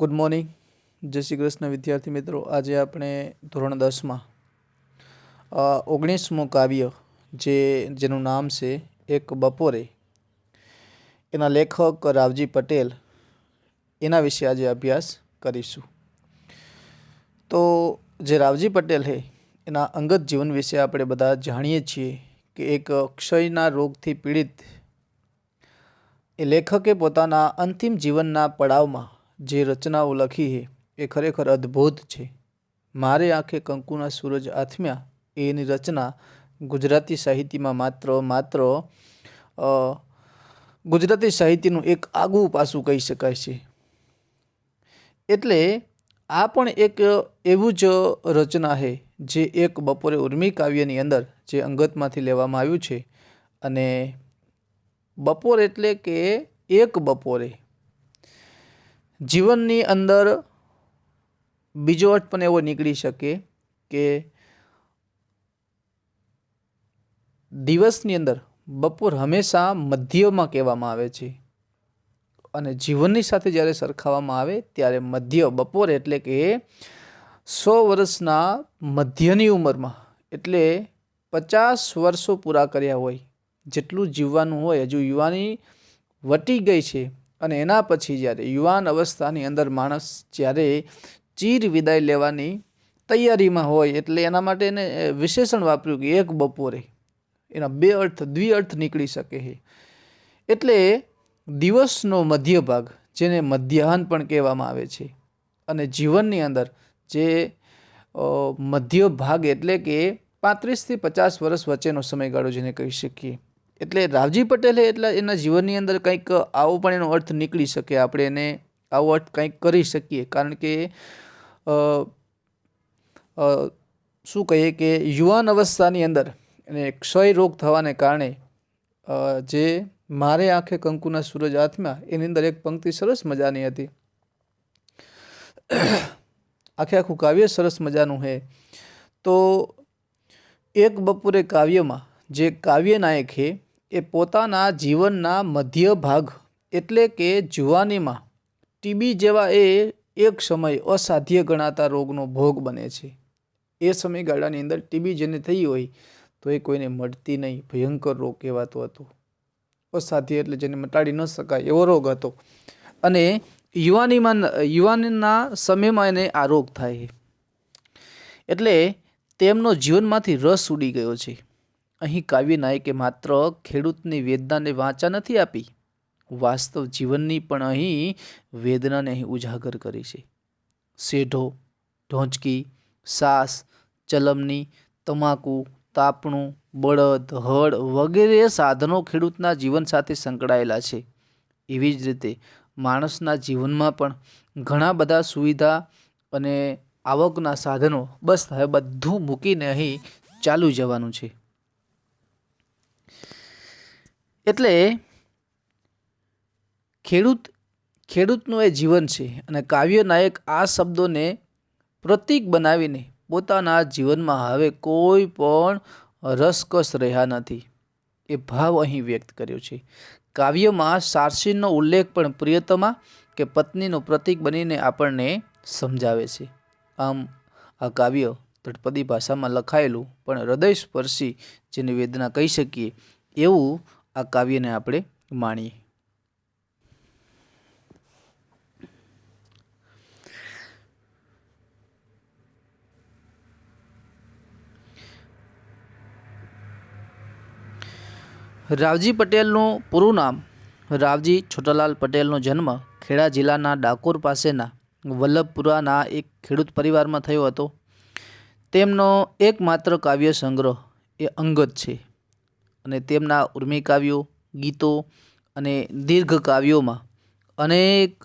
Good morning જય શ્રી કૃષ્ણ, વિદ્યાર્થી મિત્રો. આજે આપણે ધોરણ દસમાં ઓગણીસમું કાવ્ય જે, જેનું નામ છે એક બપોરે. એના લેખક રાવજી પટેલ એના વિશે આજે અભ્યાસ કરીશું. તો જે રાવજી પટેલ છે, એના અંગત જીવન વિશે આપણે બધા જાણીએ છીએ કે એક ક્ષયના રોગથી પીડિત એ લેખકે પોતાના અંતિમ જીવનના પડાવમાં જે રચનાઓ લખી છે, એ ખરેખર અદ્ભુત છે. મારે આંખે કંકુના સૂરજ આથમ્યા, એની રચના ગુજરાતી સાહિત્યમાં માત્ર માત્ર ગુજરાતી સાહિત્યનું એક આગવું પાસું કહી શકાય છે. એટલે આ પણ એક એવું જ રચના છે, જે એક બપોરે ઉર્મી કાવ્યની અંદર, જે અંગતમાંથી લેવામાં આવ્યું છે. અને બપોર એટલે કે એક બપોરે જીવનની અંદર બીજો અર્થ પણ એવો નીકળી શકે કે દિવસની અંદર બપોર હંમેશા મધ્યમાં કહેવામાં આવે છે. અને જીવનની સાથે જ્યારે સરખાવવામાં આવે ત્યારે મધ્ય, બપોર એટલે કે સો વર્ષના મધ્યની ઉંમરમાં. એટલે પચાસ વર્ષો પૂરા કર્યા હોય, જેટલું જીવવાનું હોય, હજુ યુવાની વટી ગઈ છે. અને એના પછી જ્યારે યુવાન અવસ્થાની અંદર માણસ જ્યારે ચીર વિદાય લેવાની તૈયારીમાં હોય એટલે એના માટે એને વિશેષણ વાપર્યું કે એક બપોરે એના બે અર્થ દ્વિઅર્થ નીકળી શકે છે. એટલે દિવસનો મધ્ય ભાગ જેને મધ્યાહન પણ કહેવામાં આવે છે, અને જીવનની અંદર જે મધ્ય ભાગ એટલે કે પાંત્રીસથી પચાસ વર્ષ વચ્ચેનો સમયગાળો જેને કહી શકીએ. એટલે રાવજી પટેલે એટલા એના જીવનની અંદર કંઈક આવો પણ એનો અર્થ નીકળી શકે. આપણે એને આવો અર્થ કંઈક કરી શકીએ. કારણ કે શું કહીએ કે યુવાન અવસ્થાની અંદર એને ક્ષય રોગ થવાને કારણે જે મારે આંખે કંકુના સૂરજ હાથમાં એની અંદર એક પંક્તિ સરસ મજાની હતી. આખે આખું કાવ્ય સરસ મજાનું છે તો એક બપોરે કાવ્યમાં જે કાવ્ય નાયક છે એ પોતાના જીવનના મધ્ય ભાગ એટલે કે જુવાનીમાં. ટીબી જેવા એ એક સમય અસાધ્ય ગણાતા રોગનો ભોગ બને છે. એ સમયગાળાની અંદર ટીબી જેને થઈ હોય તો એ કોઈને મળતી નહીં, ભયંકર રોગ કહેવાતો હતો. અસાધ્ય એટલે જેને મટાડી ન શકાય એવો રોગ હતો. અને યુવાનીમાં યુવાનના સમયમાં એને આ રોગ થાય. એટલે તેમનો જીવનમાંથી રસ ઉડી ગયો છે. અહીં કાવ્ય નાયકે માત્ર ખેડૂતની વેદનાને વાંચા નથી આપી, વાસ્તવ જીવનની પણ અહીં વેદનાને અહીં ઉજાગર કરી છે. શેઢો, ઢોંચકી, સાસ, ચલમની, તમાકુ, તાપણું, બળદ, હળ વગેરે સાધનો ખેડૂતના જીવન સાથે સંકળાયેલા છે. એવી જ રીતે માણસના જીવનમાં પણ ઘણા બધા સુવિધા અને આવકના સાધનો બસ હવે બધું મૂકીને અહીં ચાલુ જવાનું છે. એટલે ખેડૂત, ખેડૂતનું એ જીવન છે અને કાવ્ય નાયક આ શબ્દોને પ્રતીક બનાવીને પોતાના જીવનમાં હવે કોઈ પણ રસકસ રહ્યા નથી. એ ભાવ અહીં વ્યક્ત કર્યો છે. કાવ્યમાં સારસીનો ઉલ્લેખ પણ પ્રિયતમા કે પત્નીનું પ્રતીક બનીને આપણને સમજાવે છે. આમ, આ કાવ્ય તળપદી ભાષામાં લખાયેલું પણ હૃદયસ્પર્શી જેની વેદના કહી શકીએ એવું આ કાવ્યને આપણે માણીએ. રાવજી પટેલનું પૂરું નામ રાવજી છોટાલાલ પટેલનો જન્મ ખેડા જિલ્લાના ડાકોર પાસેના વલ્લભપુરાના એક ખેડૂત પરિવારમાં થયો હતો. તેમનો એકમાત્ર કાવ્ય સંગ્રહ એ અંગત છે. અને તેમના ઉર્મી કાવ્યો, ગીતો અને દીર્ઘ કાવ્યોમાં અનેક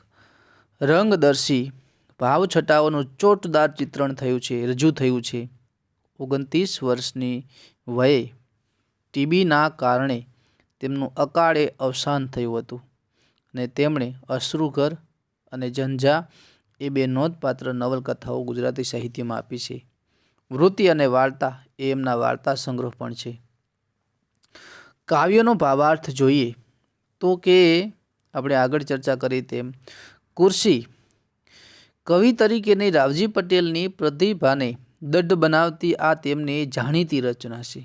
રંગદર્શી ભાવ છટાઓનું ચોટદાર ચિત્રણ થયું છે, રજૂ થયું છે. ઓગણત્રીસ વર્ષની વયે ટીબીના કારણે તેમનું અકાળે અવસાન થયું હતું અને તેમણે અશ્રુઘર અને ઝંઝા એ બે નોંધપાત્ર નવલકથાઓ ગુજરાતી સાહિત્યમાં આપી છે. વૃત્તિ અને વાર્તા એ એમના વાર્તા સંગ્રહ પણ છે. કાવ્યનો ભાવાર્થ જોઈએ તો કે આપણે આગળ ચર્ચા કરી તેમ. કુર્સી કવિ તરીકેની રાવજી પટેલની પ્રતિભાને દઢ બનાવતી આ તેમની જાણીતી રચના છે.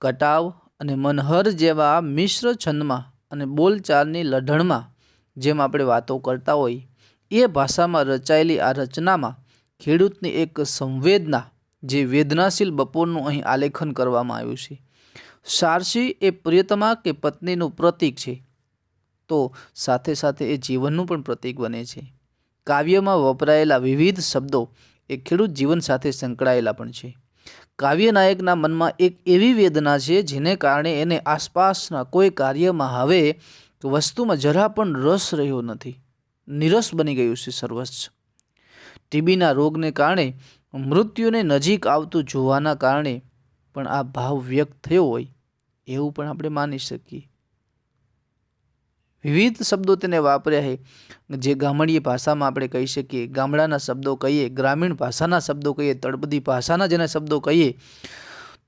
કટાવ અને મનહર જેવા મિશ્ર છંદમાં અને બોલચાલની લઢણમાં જેમ આપણે વાતો કરતા હોય, એ ભાષામાં રચાયેલી આ રચનામાં ખેડૂતની એક સંવેદના જે વેદનાશીલ બપોરનું અહીં આલેખન કરવામાં આવ્યું છે. સારસી એ પ્રિયતમા કે પત્નીનું પ્રતીક છે. તો સાથે સાથે એ જીવનનું પણ પ્રતીક બને છે. કાવ્યમાં વપરાયેલા વિવિધ શબ્દો એ ખેડૂત જીવન સાથે સંકળાયેલા પણ છે. કાવ્ય નાયકના મનમાં એક એવી વેદના છે, જેને કારણે એને આસપાસના કોઈ કાર્યમાં હવે વસ્તુમાં જરા પણ રસ રહ્યો નથી. નિરસ બની ગયું છે સર્વસ્વ. ટીબીના રોગને કારણે મૃત્યુને નજીક આવતું જોવાના કારણે પણ આ ભાવ વ્યક્ત થયો હોય. એવું પણ આપણે માની શકીએ. વિવિધ શબ્દો તેને વાપર્યા છે. જે ગામડીય ભાષામાં આપણે કહી શકીએ. ગામડાના શબ્દો કહીએ, ગ્રામીણ ભાષાના શબ્દો કહીએ, તળપદી ભાષાના જેના શબ્દો કહીએ,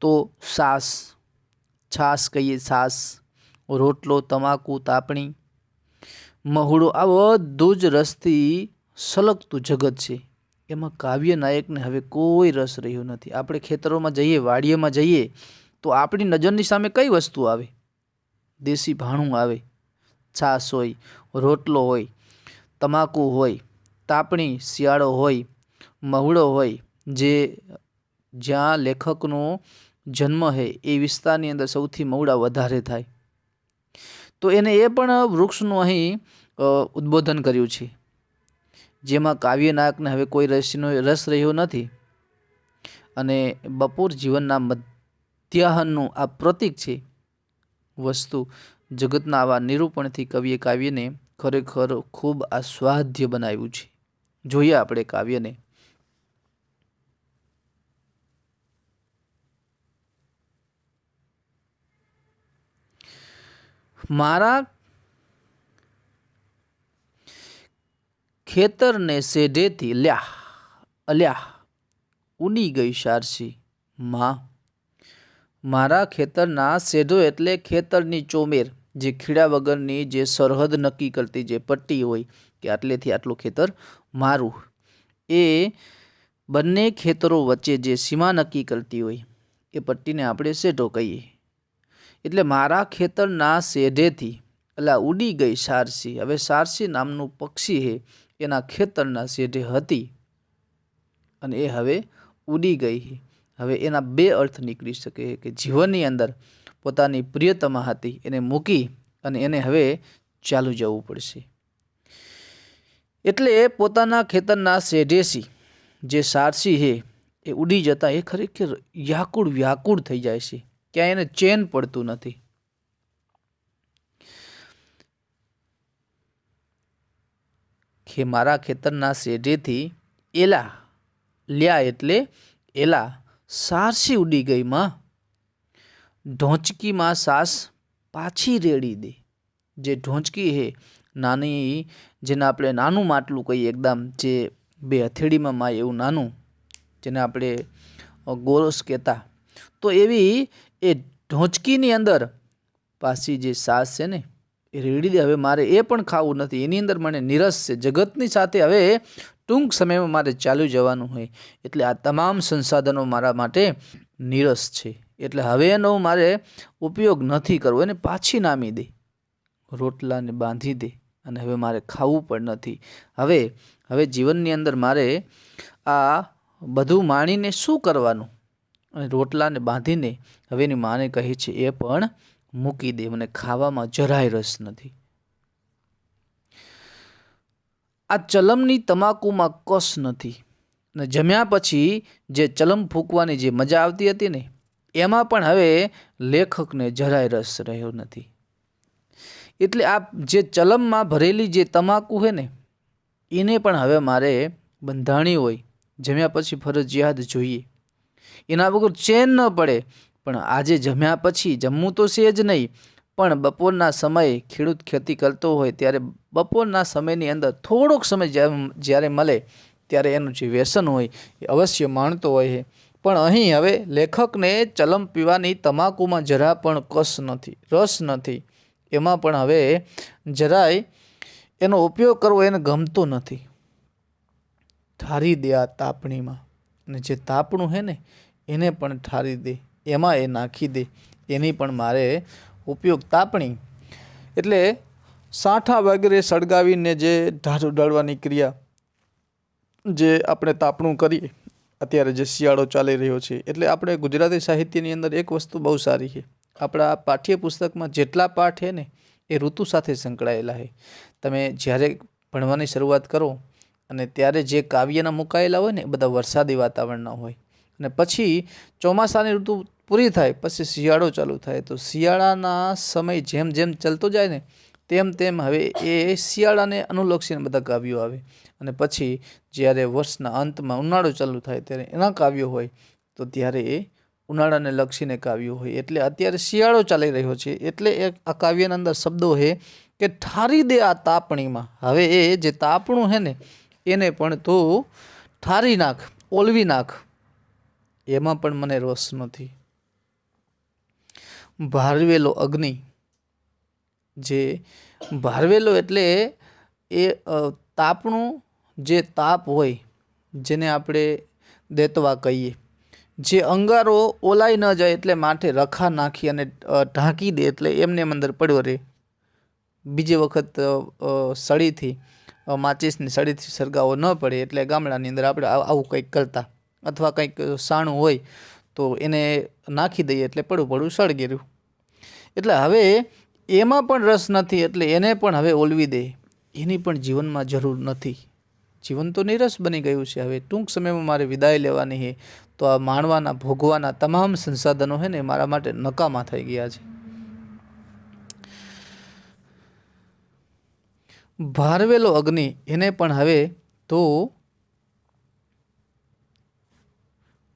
તો સાસ, છાસ કહીએ, છાસ, રોટલો, તમાકુ, તાપણી, મહુડો, આ બધું જ રસથી સલગતું જગત છે. એમાં કાવ્ય નાયકને હવે કોઈ રસ રહ્યો નથી. આપણે ખેતરોમાં જઈએ વાડીએમાં જઈએ તો આપણી નજરની સામે કઈ વસ્તુ આવે? દેશી ભાણું આવે, છાશ હોય, રોટલો હોય, તમાકુ હોય, તાપણી શિયાળો હોય, મહુડો હોય, જે જ્યાં લેખકનો જન્મ છે એ વિસ્તારની અંદર સૌથી મહુડા વધારે થાય. તો એને એ પણ વૃક્ષનું અહીં ઉદ્બોધન કર્યું છે. જેમાં કાવ્યનાયકને હવે કોઈ રસનો રસ રહ્યો નથી. અને બપોર જીવનના મધ્યાહનનું આ પ્રતીક છે. વસ્તુ જગતના આવા નિરૂપણથી કવિએ કાવ્યને ખરેખર ખૂબ આસ્વાદ્ય બનાવ્યું છે. જોઈએ આપણે કાવ્યને. મારા ખેતરને સેઢેથી લ્યા અલ્યા ઉની ગઈ શારસી માં મારા ખેતરના સેઢો એટલે ખેતરની ચોમેર, જે ખીડા વગરની જે સરહદ નક્કી કરતી જે પટ્ટી હોય કે આટલેથી આટલું ખેતર મારું. એ બંને ખેતરો વચ્ચે જે સીમા નક્કી કરતી હોય, એ પટ્ટીને આપણે સેઢો કહીએ. એટલે મારા ખેતરના સેઢેથી એટલે ઉડી ગઈ સારસી, હવે સારસી નામનું પક્ષી હે, એના ખેતરના સેઢે હતી અને એ હવે ઉડી ગઈ હવે એના બે અર્થ નીકળી શકે કે જીવનની અંદર પોતાની પ્રિયતમા હતી, એને મૂકી અને એને હવે ચાલુ જવું પડશે. એટલે પોતાના ખેતરના શેઢેસી જે સારસી છે, એ ઉડી જતા એ ખરેખર વ્યાકુળ વ્યાકુળ થઈ જાય છે. ક્યાંય એને ચેન પડતું નથી. કે મારા ખેતરના શેઢેથી એલા લ્યા એટલે એલા સારસી ઉડી ગઈ માં. ઢોંચકીમાં સાસ પાછી રેડી દે. જે ઢોંચકી છે નાની, જેને આપણે નાનું માટલું કહીએ એકદમ, જે બે હથેળીમાં માય એવું નાનું, જેને આપણે ગોરસ કહેતા. તો એવી એ ઢોંચકીની અંદર પાછી જે સાસ છે ને, એ રેડી દે. હવે મારે એ પણ ખાવું નથી. એની અંદર મને નિરસ છે. જગતની સાથે હવે ટૂંક સમયમાં મારે ચાલુ જવાનું હોય એટલે આ તમામ સંસાધનો મારા માટે નિરસ છે. એટલે હવે એનો મારે ઉપયોગ નથી કરવો, એને પાછી નામી દે, રોટલાને બાંધી દે અને હવે મારે ખાવું પણ નથી. હવે હવે જીવનની અંદર મારે આ બધું માણીને શું કરવાનું? અને રોટલાને બાંધીને હવે એની માને કહે છે, એ પણ મૂકી દે, મને ખાવામાં જરાય રસ નથી. આ ચલમની તમાકુમાં કસ નથી. ને જમ્યા પછી જે ચલમ ફૂંકવાની જે મજા આવતી હતી ને, એમાં પણ હવે લેખકને જરાય રસ રહ્યો નથી. એટલે આ જે ચલમમાં ભરેલી જે તમાકુ છે ને, એને પણ હવે મારે બંધાણી હોય, જમ્યા પછી ફરજિયાત જોઈએ. એના વગર ચેન ન પડે, પણ આજે જમ્યા પછી જમવું તો છે જ નહીં પણ બપોરના સમયે ખેડૂત ખેતી કરતો હોય ત્યારે બપોરના સમયની અંદર થોડોક સમય જ્યારે મળે ત્યારે એનું જે વ્યસન હોય એ અવશ્ય માણતો હોય છે. પણ અહીં હવે લેખકને ચલમ પીવાની તમાકુમાં જરા પણ કસ નથી, રસ નથી. એમાં પણ હવે જરાય એનો ઉપયોગ કરવો એને ગમતો નથી. ઠારી દે આ તાપણીમાં. અને જે તાપણું હે ને, એને પણ ઠારી દે. એમાં એ નાખી દે. એની પણ મારે ઉપયોગ તાપણી એટલે સાંઠા વગેરે સળગાવીને જે ઢાઢ ઉડાડવાની ક્રિયા જે આપણે તાપણું કરીએ, અત્યારે જે શિયાળો ચાલી રહ્યો છે, એટલે આપણે ગુજરાતી સાહિત્યની અંદર એક વસ્તુ બહુ સારી છે. આપણા પાઠ્યપુસ્તકમાં જેટલા પાઠ છે ને, એ ઋતુ સાથે સંકળાયેલા છે. તમે જ્યારે ભણવાની શરૂઆત કરો અને ત્યારે જે કાવ્યના મુકાયેલા હોય ને, એ બધા વરસાદી વાતાવરણના હોય. અને પછી ચોમાસાની ઋતુ પૂરી થાય, પછી શિયાળો ચાલુ થાય. તો શિયાળાના સમય જેમ જેમ ચાલતો જાય ને, તેમ તેમ હવે એ શિયાળાને અનુલક્ષીને બધા કાવ્યો આવે. અને પછી જ્યારે વર્ષના અંતમાં ઉનાળો ચાલુ થાય ત્યારે એના કાવ્યો હોય, તો ત્યારે એ ઉનાળાને લક્ષીને કાવ્યો હોય. એટલે અત્યારે શિયાળો ચાલી રહ્યો છે. એટલે એ આ કાવ્યના અંદર શબ્દો છે કે ઠારી દે આ તાપણીમાં. હવે એ જે તાપણું છે ને, એને પણ તો ઠારી નાખ, ઓલવી નાખ. એમાં પણ મને રસ નથી. ભારવેલો અગ્નિ. જે ભારવેલો એટલે એ તાપણું જે તાપ હોય, જેને આપણે દેતવા કહીએ. જે અંગારો ઓલાઈ ન જાય એટલે માથે રખા નાખી અને ઢાંકી દે એટલે એમને એમ અંદર પડ્યો રહે બીજી વખત સળીથી માચીસની સળીથી સળગાવો ન પડે એટલે ગામડાની અંદર આપણે આવું કંઈક કરતા. અથવા કંઈક સાણું હોય તો એને નાખી દઈએ એટલે પડું પડું સળગેર્યું. એટલે હવે એમાં પણ રસ નથી, એટલે એને પણ હવે ઓલવી દે. એની પણ જીવનમાં જરૂર નથી. જીવન તો નિરસ બની ગયું છે. હવે ટૂંક સમયમાં મારે વિદાય લેવાની છે. તો આ માણવાના, ભોગવાના તમામ સંસાધનો છે ને મારા માટે નકામા થઈ ગયા છે. ભારવેલો અગ્નિ, એને પણ હવે તો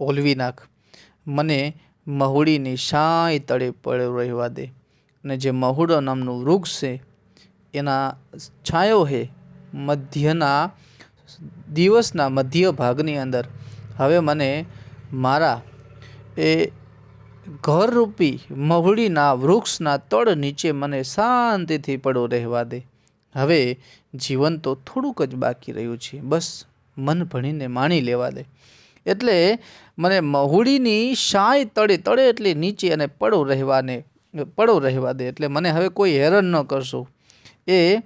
ઓલવી નાખ. મને મહુડીની શાય તળે પડ્યો રહેવા દે. અને જે મહુડો નામનું વૃક્ષ છે, એના છાંયો છે મધ્યના, દિવસના મધ્ય ભાગની અંદર. હવે મને મારા એ ઘરરૂપી મહુડીના વૃક્ષના તળ નીચે મને શાંતિથી પડો રહેવા દે. હવે જીવન તો થોડુંક જ બાકી રહ્યું છે. બસ મન ભણીને માણી લેવા દે. એટલે મને મહુડીની શાય તળે તળે એટલે નીચે અને પડો રહેવાને, પડો રહેવા દે એટલે મને હવે કોઈ હેરાન ન કરશો. એ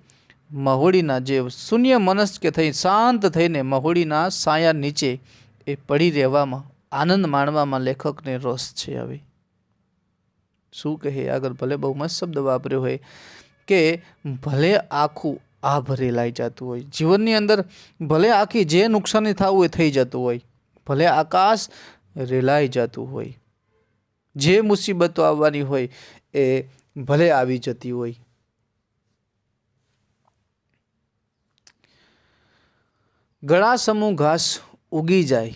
મહુડીના જે શૂન્ય મનસ્ક થઈ, શાંત થઈને મહુડીના સાયા નીચે એ પડી રહેવામાં, આનંદ માણવામાં લેખકને રસ છે હવે. શું કહે? આગળ ભલે બહુ મસ્ત શબ્દ વાપર્યો હોય કે ભલે આખું આ ભરેલાઈ જતું હોય. જીવનની અંદર ભલે આખી જે નુકસાની થવું એ થઈ જતું હોય. ભલે આકાશ રેલાઈ જતું હોય. જે મુસીબતો આવવાની હોય એ ભલે આવી જતી હોય. ગળા સમૂહ ઘાસ ઉગી જાય.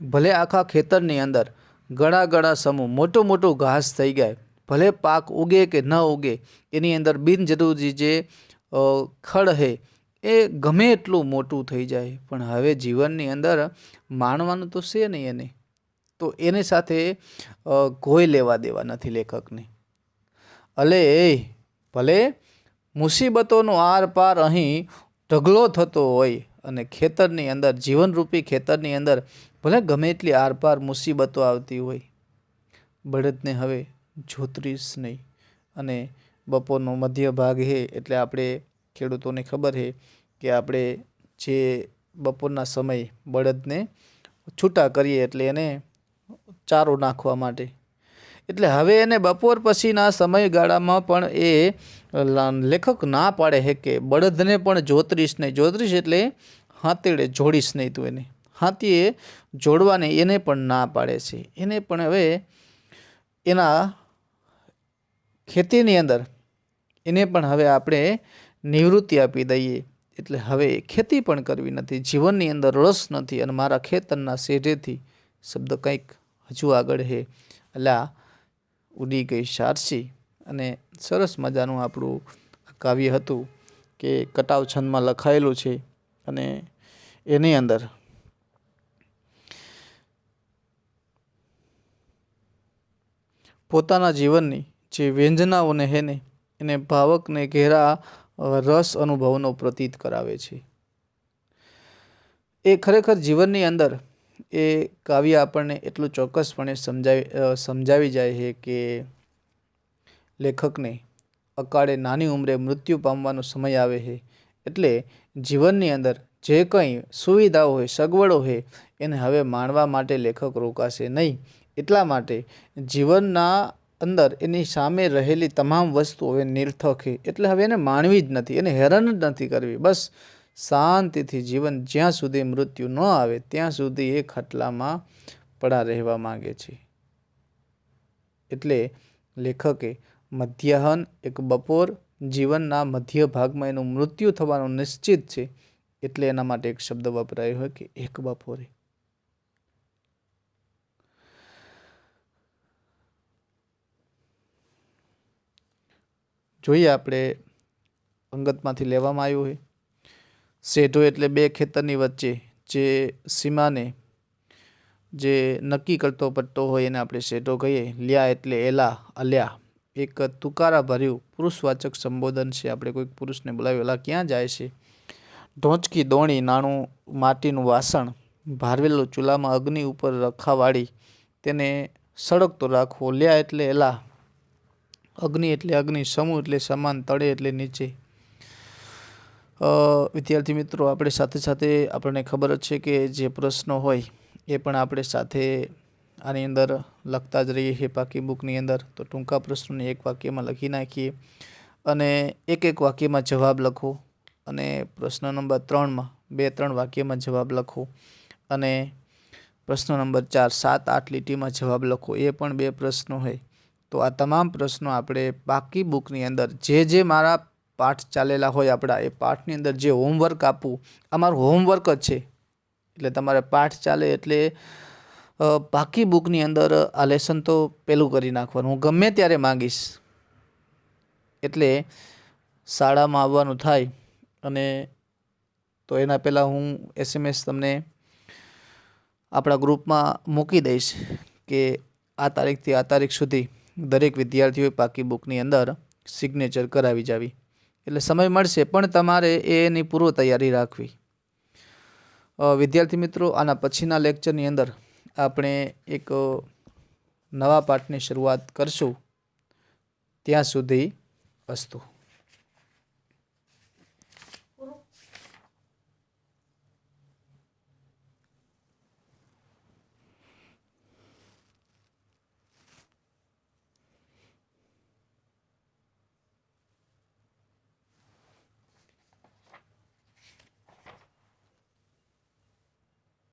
ભલે આખા ખેતરની અંદર ગળા ગળા સમૂહ મોટું મોટું ઘાસ થઈ જાય ભલે પાક ઉગે કે ન ઉગે, એની અંદર બિનજરૂરી જે ખડ હે એ ગમે એટલું મોટું થઈ જાય, પણ હવે જીવનની અંદર માણવાનું તો છે નહીં એને. તો એની સાથે કોઈ લેવા દેવા નથી લેખકને. અલે, એ, ભલે મુસીબતોનો આર પાર અહીં ઢગલો થતો હોય અને ખેતરની અંદર, જીવનરૂપી ખેતરની અંદર, ભલે ગમે એટલી આરપાર મુસીબતો આવતી હોય. બળદને હવે જોતરીશ નહીં. અને બપોરનો મધ્ય ભાગ હે એટલે આપણે ખેડૂતોને ખબર છે કે આપણે જે બપોરના સમય બળદને છૂટા કરીએ એટલે એને ચારો નાખવા માટે. એટલે હવે એને બપોર પછીના સમયગાળામાં પણ એ લેખક ના પાડે છે કે બળદને પણ જોતરીશ નહીં. જોતરીશ એટલે હાથેડે જોડીશ નહીં તું એને. હાથીએ જોડવાને એને પણ ના પાડે છે. એને પણ હવે એના ખેતીની અંદર એને પણ હવે આપણે નિવૃત્તિ આપી દઈએ. એટલે હવે ખેતી પણ કરવી નથી. જીવનની અંદર રસ નથી અને મારા ખેતરના શેઢેથી શબ્દ કંઈક હજુ આગળ છે એટલે ઉડી ગઈ શારસી અને સરસ મજાનું આપણું કાવ્ય હતું કે કટાવ છંદમાં લખાયેલું છે અને એની અંદર પોતાના જીવનની જે વ્યંજનાઓને હેને એને ભાવકને ઘેરા રસ અનુભવનો પ્રતીત કરાવે છે. એ ખરેખર જીવનની અંદર એ કાવ્ય આપણને એટલું ચોક્કસપણે સમજાવી સમજાવી જાય છે કે લેખકને અકાળે નાની ઉંમરે મૃત્યુ પામવાનો સમય આવે છે. એટલે જીવનની અંદર જે કંઈ સુવિધાઓ હોય, સગવડો હોય, એને હવે માણવા માટે લેખક રોકાશે નહીં. એટલા માટે જીવનના અંદર એની સામે રહેલી તમામ વસ્તુઓ હવે નિર્થક એટલે હવે એને માણવી જ નથી, એને હેરાન જ નથી કરવી. બસ શાંતિથી જીવન જ્યાં સુધી મૃત્યુ ન આવે, ત્યાં સુધી એ ખાટલામાં પડા રહેવા માંગે છે. એટલે લેખકે મધ્યાહન એક બપોર જીવનના મધ્ય ભાગમાં એનું મૃત્યુ થવાનું નિશ્ચિત છે, એટલે એના માટે એક શબ્દ વપરાયો હોય કે એક બપોરે. જોઈએ આપણે અંગતમાંથી લેવામાં આવ્યું હોય સેઢો એટલે બે ખેતરની વચ્ચે જે સીમાને જે નક્કી કરતો પડતો હોય એને આપણે શેઢો કહીએ. લ્યા એટલે એલા, અલ્યા. એક તુકારા ભર્યું પુરુષવાચક સંબોધન છે. આપણે કોઈક પુરુષને બોલાવ્યો. એલા ક્યાં જાય છે? ઢોંચકી, દોણી, નાણું, માટીનું વાસણ ભારવેલું ચૂલામાં અગ્નિ ઉપર રખાવાળી તેને સળગતો રાખવો. લ્યા એટલે એલા. અગ્નિ એટલે અગ્નિ, સમૂહ એટલે સમાન, તળે એટલે નીચે. વિદ્યાર્થી મિત્રો, આપણે સાથે સાથે આપણને ખબર જ છે કે જે પ્રશ્નો હોય એ પણ આપણે સાથે આની અંદર લખતા જ રહીએ છીએ પાકી બુકની અંદર. તો ટૂંકા પ્રશ્નોને એક વાક્યમાં લખી નાખીએ અને એક એક વાક્યમાં જવાબ લખો અને પ્રશ્ન નંબર ત્રણમાં બે ત્રણ વાક્યમાં જવાબ લખો અને પ્રશ્ન નંબર ચાર, સાત, આઠ લીટીમાં જવાબ લખો. એ પણ બે પ્રશ્નો હોય. તો આ તમામ પ્રશ્નો આપણે બાકી બુકની અંદર, જે જે મારા પાઠ ચાલેલા હોય આપણા, એ પાઠની અંદર જે હોમવર્ક આપવું, આ મારું હોમવર્ક જ છે. એટલે તમારે પાઠ ચાલે એટલે બાકી બુકની અંદર આ લેસન તો પેલું કરી નાખવાનું. હું ગમે ત્યારે માંગીશ. એટલે શાળામાં આવવાનું થાય અને તો એના પહેલાં હું એસએમએસ તમને આપણા ગ્રુપમાં મૂકી દઈશ કે આ તારીખથી આ તારીખ સુધી દરેક વિદ્યાર્થીઓએ પાકી બુકની અંદર સિગ્નેચર કરાવી જાવી. એટલે સમય મળશે પણ તમારે એની પૂર્વ તૈયારી રાખવી. વિદ્યાર્થી મિત્રો, આના પછીના લેક્ચરની અંદર આપણે એક નવા પાઠની શરૂઆત કરશું. ત્યાં સુધી અસ્તુ.